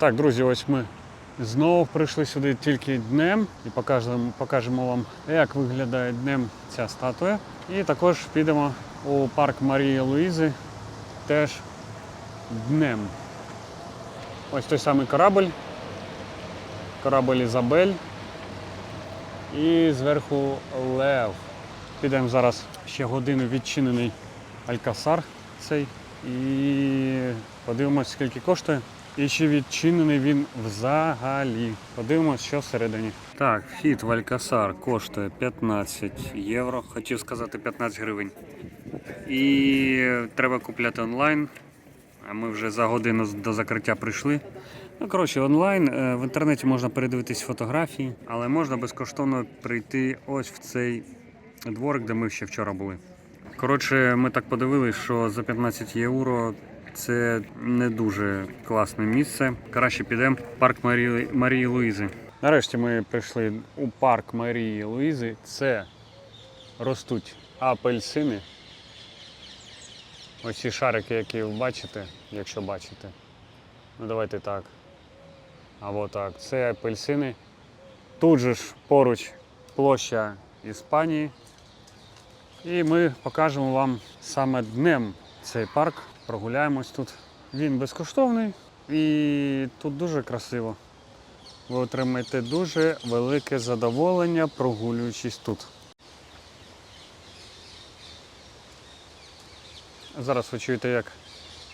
Так, друзі, ось ми знову прийшли сюди тільки днем і покажемо покажемо вам, як виглядає днем ця статуя. І також підемо у парк Марії Луїзи теж днем. Ось той самий корабль, Корабль Ізабель. І зверху Лев. Підемо зараз ще годину відчинений Алькасар цей. І подивимось, скільки коштує. І чи відчинений він взагалі. Подивимось, що всередині. Так, вхід в Алькасар коштує 15 євро. Хотів сказати 15 гривень. І треба купляти онлайн. А ми вже за годину до закриття прийшли. Ну, коротше, онлайн е, в інтернеті можна передивитись фотографії, але можна безкоштовно прийти ось в цей дворик, де ми ще вчора були. Коротше, ми так подивилися, що за 15 євро це не дуже класне місце. Краще підемо в парк Марії, Марії Луїзи. Нарешті ми прийшли у парк Марії Луїзи. Це ростуть апельсини. Ось ці шарики, які ви бачите, якщо бачите. Ну давайте так. Або так. Це апельсини. Тут же ж поруч площа Іспанії. І ми покажемо вам саме днем цей парк. Прогуляємось тут. Він безкоштовний і тут дуже красиво. Ви отримаєте дуже велике задоволення, прогулюючись тут. Зараз ви чуєте, як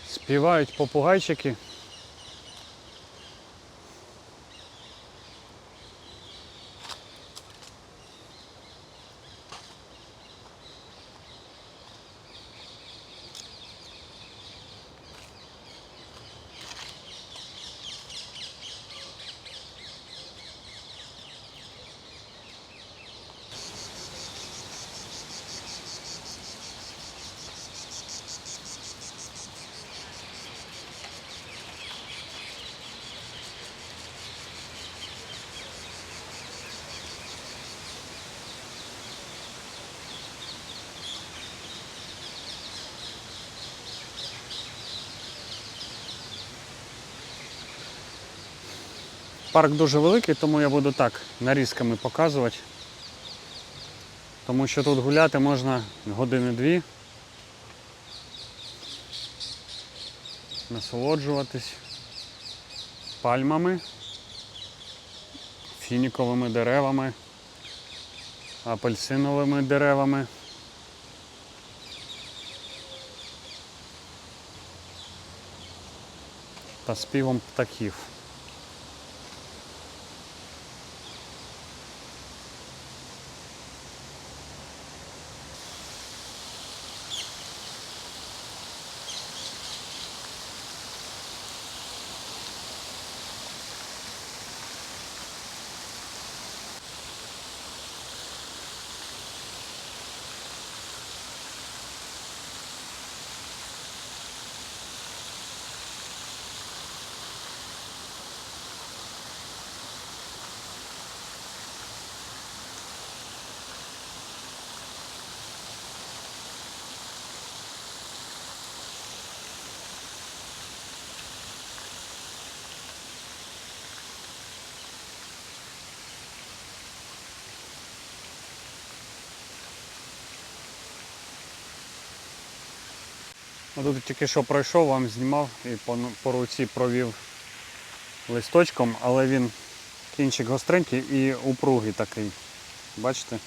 співають попугайчики. Парк дуже великий, тому я буду так нарізками показувати. Тому що тут гуляти можна години-дві. Насолоджуватись пальмами, фініковими деревами, апельсиновими деревами. Та співом птахів. Тут тільки що пройшов, вам знімав і по, по руці провів листочком, але він кінчик гостренький і упругий такий. Бачите?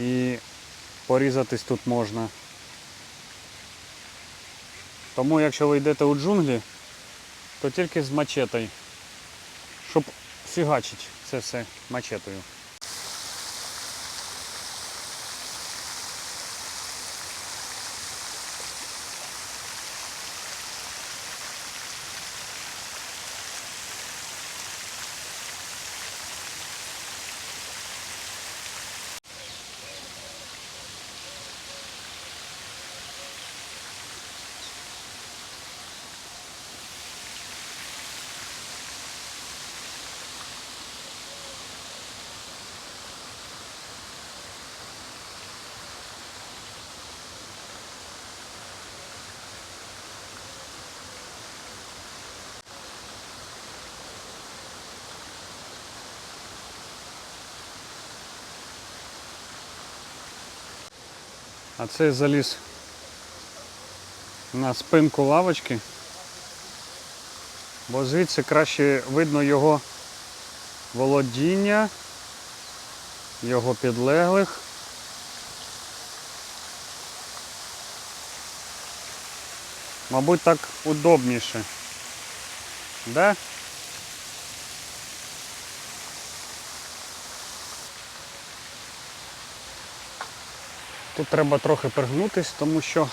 І порізатись тут можна. Тому якщо ви йдете у джунглі, то тільки з мачетою, щоб фігачити це все мачетою. А цей заліз на спинку лавочки, бо звідси краще видно його володіння, його підлеглих. Мабуть, так удобніше. Да? Тут треба трохи пригнутись, тому що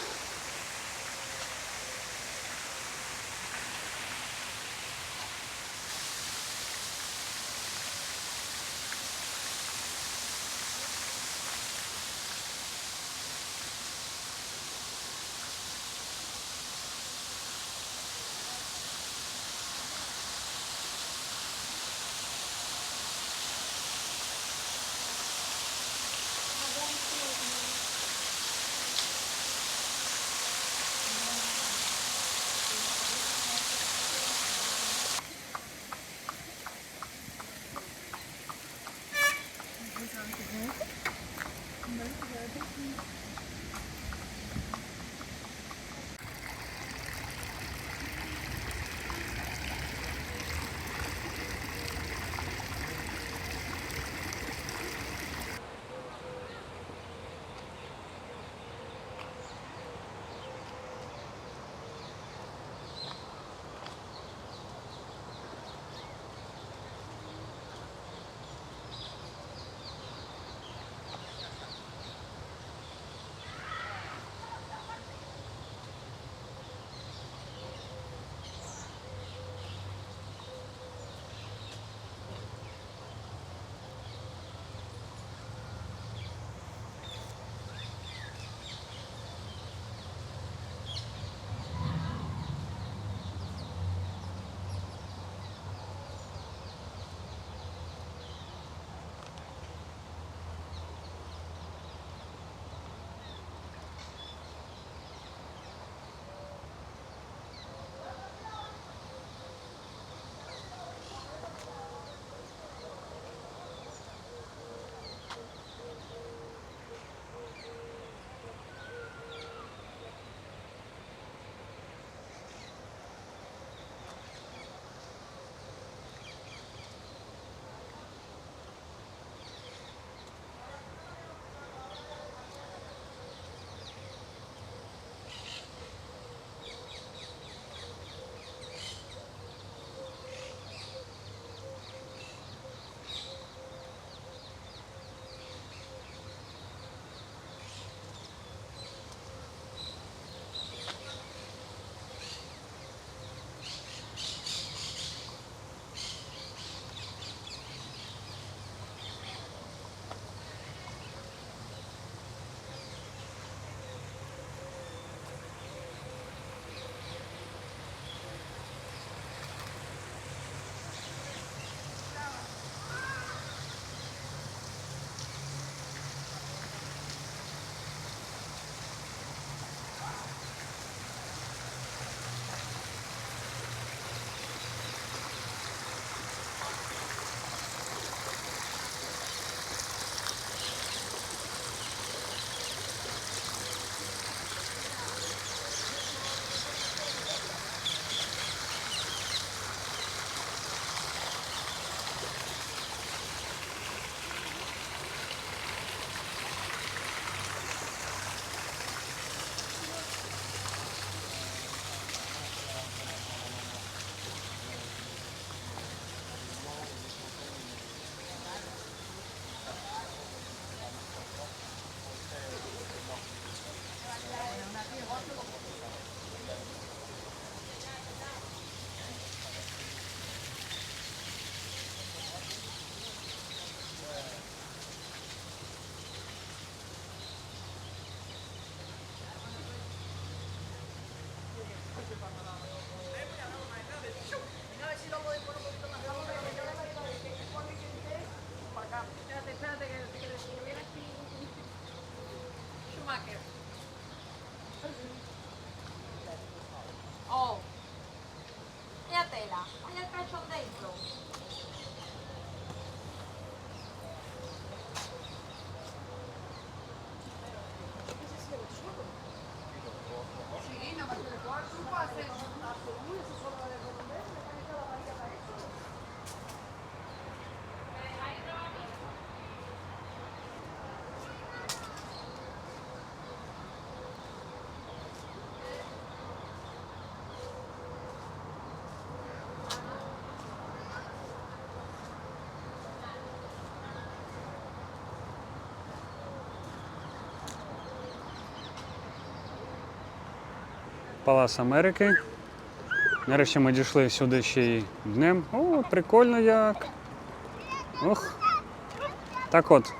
Палас Америки. Нарешті ми дійшли сюди ще й днем. О, прикольно як. Ох. Так от.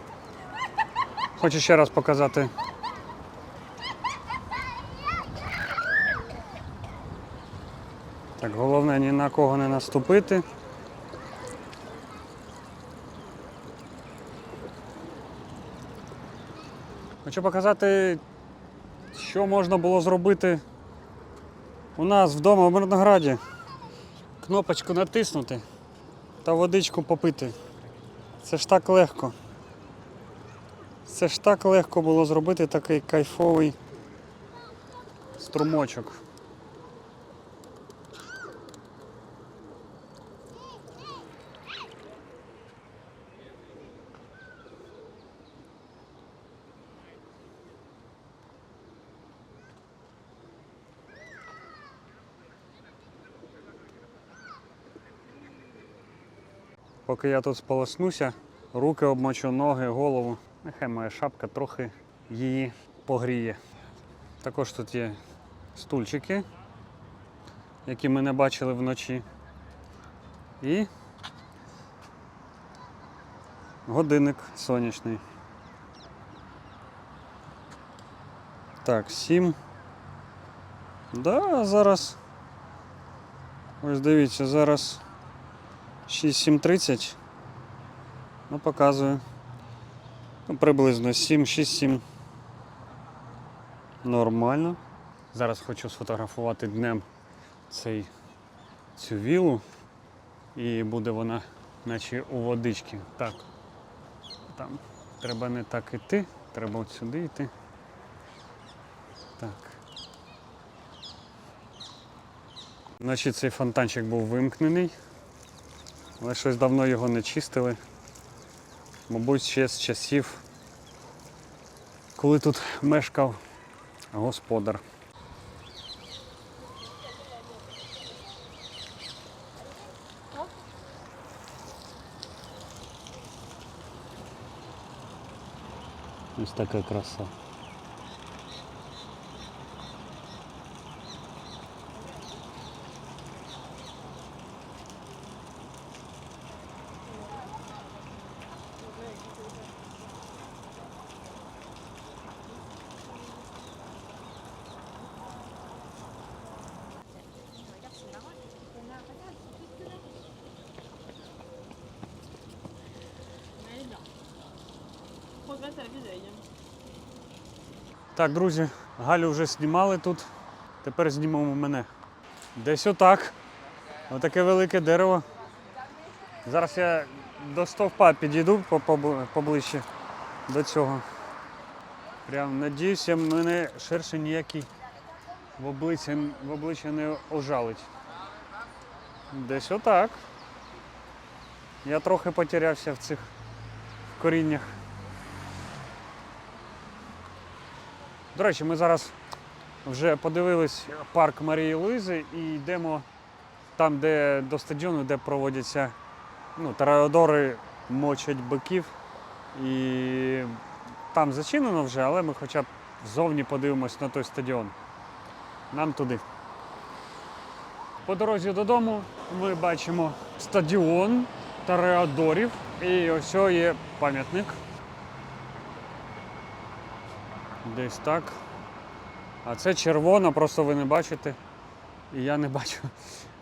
Хочу ще раз показати. Так, головне ні на кого не наступити. Хочу показати, що можна було зробити у нас вдома в Мирнограді. Кнопочку натиснути та водичку попити. Це ж так легко. Це ж так легко було зробити такий кайфовий струмочок. Поки я тут сполоснуся, руки обмочу, ноги, голову. Нехай моя шапка трохи її погріє. Також тут є стульчики, які ми не бачили вночі. І годинник сонячний. Так, сім. Да, зараз. Ось дивіться, зараз 6730. Ну, показую. Ну, приблизно 7-6-7. Нормально. Зараз хочу сфотографувати днем цей, цю вілу. І буде вона наче у водички. Так. Там треба не так іти, треба от сюди йти. Так. Вночі цей фонтанчик був вимкнений. Але щось давно його не чистили. Мабуть, ще з часів, коли тут мешкав господар. Ось така краса. Так, друзі, Галю вже знімали тут. Тепер знімемо мене. Десь отак. Отаке велике дерево. Зараз я до стовпа підійду поближче до цього. Прям надіюся, мене шершень ніякий в обличчя, в обличчя не ожалить. Десь отак. Я трохи потерявся в цих коріннях. До речі, ми зараз вже подивились парк Марії Луїзи і йдемо там, де до стадіону, де проводяться ну, тараодори мочать биків. І там зачинено вже, але ми хоча б ззовні подивимось на той стадіон. Нам туди. По дорозі додому ми бачимо стадіон Тареадорів. І ось є пам'ятник. Десь так. А це червона, просто ви не бачите. І я не бачу.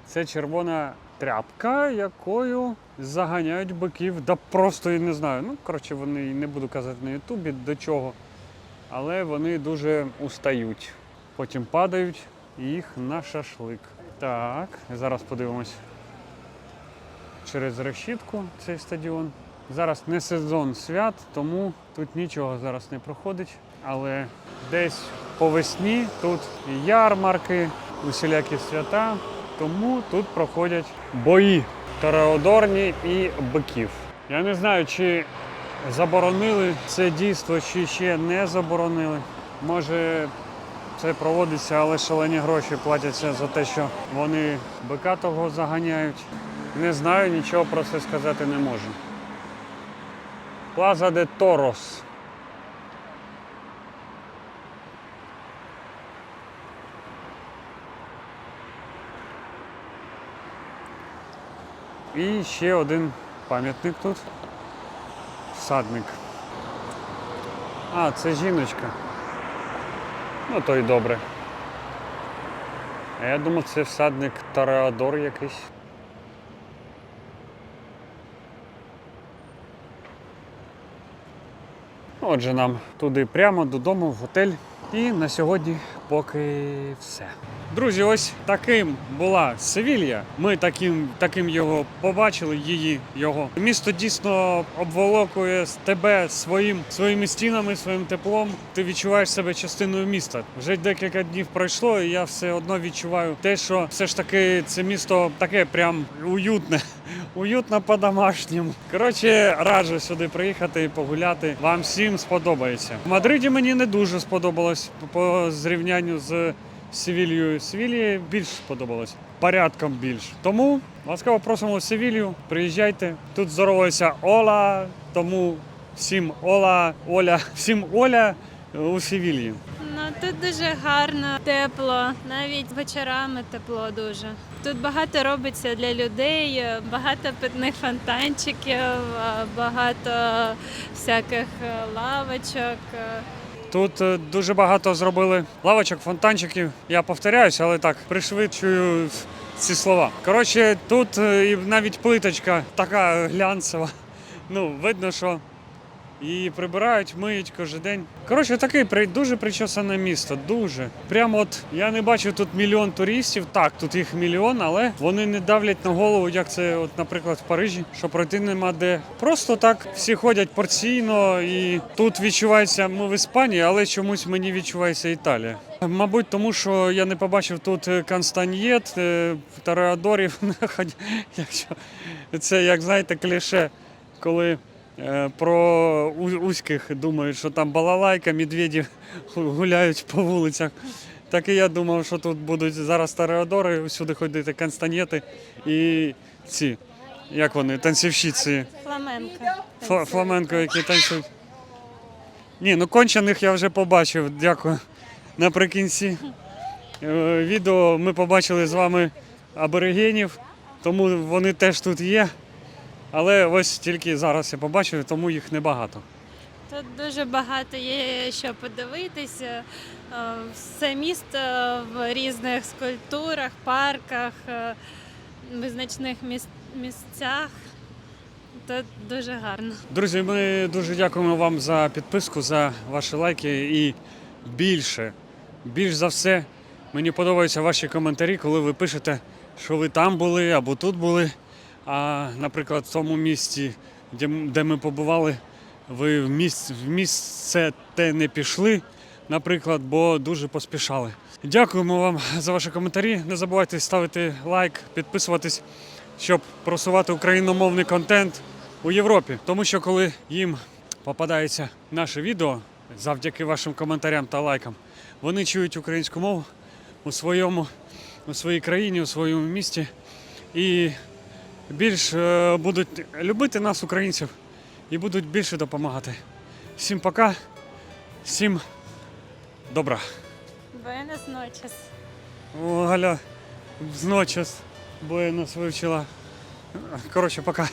Це червона тряпка, якою заганяють биків. Да просто і не знаю. Ну, коротше, вони не буду казати на Ютубі до чого. Але вони дуже устають. Потім падають їх на шашлик. Так, зараз подивимось через решітку цей стадіон. Зараз не сезон свят, тому тут нічого зараз не проходить. Але десь по весні тут і ярмарки, усілякі свята, тому тут проходять бої тараодорні і биків. Я не знаю, чи заборонили це дійство, чи ще не заборонили. Може, це проводиться, але шалені гроші платяться за те, що вони бика того заганяють. Не знаю, нічого про це сказати не можу. Плаза де Торос. І ще один пам'ятник тут. Всадник. А, це жіночка. Ну, то й добре. А я думав, це всадник Тореадор якийсь. Отже, нам туди прямо додому, в готель. І на сьогодні поки все. Друзі, ось таким була Севілья. Ми таким, таким його побачили, її його. Місто дійсно обволокує тебе своїм, своїми стінами, своїм теплом. Ти відчуваєш себе частиною міста. Вже декілька днів пройшло, і я все одно відчуваю те, що все ж таки це місто таке прям уютне. Уютно по-домашньому. Коротше, раджу сюди приїхати і погуляти. Вам всім сподобається. В Мадриді мені не дуже сподобалось по зрівнянню з Севільєю. Севілії більш сподобалось. Порядком більш. Тому ласкаво просимо в Севілью. Приїжджайте. Тут здороваюся Ола. Тому всім Ола, Оля, всім Оля у Севільї. Ну тут дуже гарно, тепло, навіть вечорами тепло дуже. Тут багато робиться для людей, багато питних фонтанчиків, багато всяких е, лавочок. Тут е, дуже багато зробили лавочок, фонтанчиків. Я повторяюся, але так пришвидшую ці слова. Коротше, тут е, і навіть плиточка така глянцева. Ну, видно, що її прибирають, миють кожен день. Коротше, таке дуже причесане місто. Дуже. Прямо от я не бачу тут мільйон туристів. Так, тут їх мільйон, але вони не давлять на голову, як це, от, наприклад, в Парижі, що пройти нема де. Просто так всі ходять порційно, і тут відчувається, ми в Іспанії, але чомусь мені відчувається Італія. Мабуть, тому що я не побачив тут е, Констаньєт, е, Тореадорів, це, як знаєте, кліше, коли про у- узьких думають, що там балалайка, медведі гуляють по вулицях. Так і я думав, що тут будуть зараз Тореадори, усюди ходити Констаньєти і ці, як вони, танцівщиці. Фламенко. Фла- Фламенко, які танцюють. Ні, ну кончених я вже побачив, дякую. Наприкінці е, відео ми побачили з вами аборигенів, тому вони теж тут є. Але ось тільки зараз я побачив, тому їх небагато. Тут дуже багато є що подивитися. Е, Все місто в різних скульптурах, парках, е, визначних місцях. Тут дуже гарно. Друзі, ми дуже дякуємо вам за підписку, за ваші лайки і більше, більш за все, мені подобаються ваші коментарі, коли ви пишете, що ви там були або тут були. А, наприклад, в тому місті, де, де ми побували, ви в місце, в місце те не пішли, наприклад, бо дуже поспішали. Дякуємо вам за ваші коментарі. Не забувайте ставити лайк, підписуватись, щоб просувати україномовний контент у Європі. Тому що коли їм попадається наше відео завдяки вашим коментарям та лайкам, вони чують українську мову у своєму, у своїй країні, у своєму місті і більш е, будуть любити нас, українців, і будуть більше допомагати. Всім пока, всім добра. Буенос ночес. О, Галя, зночес, бо я нас вивчила. Коротше, пока.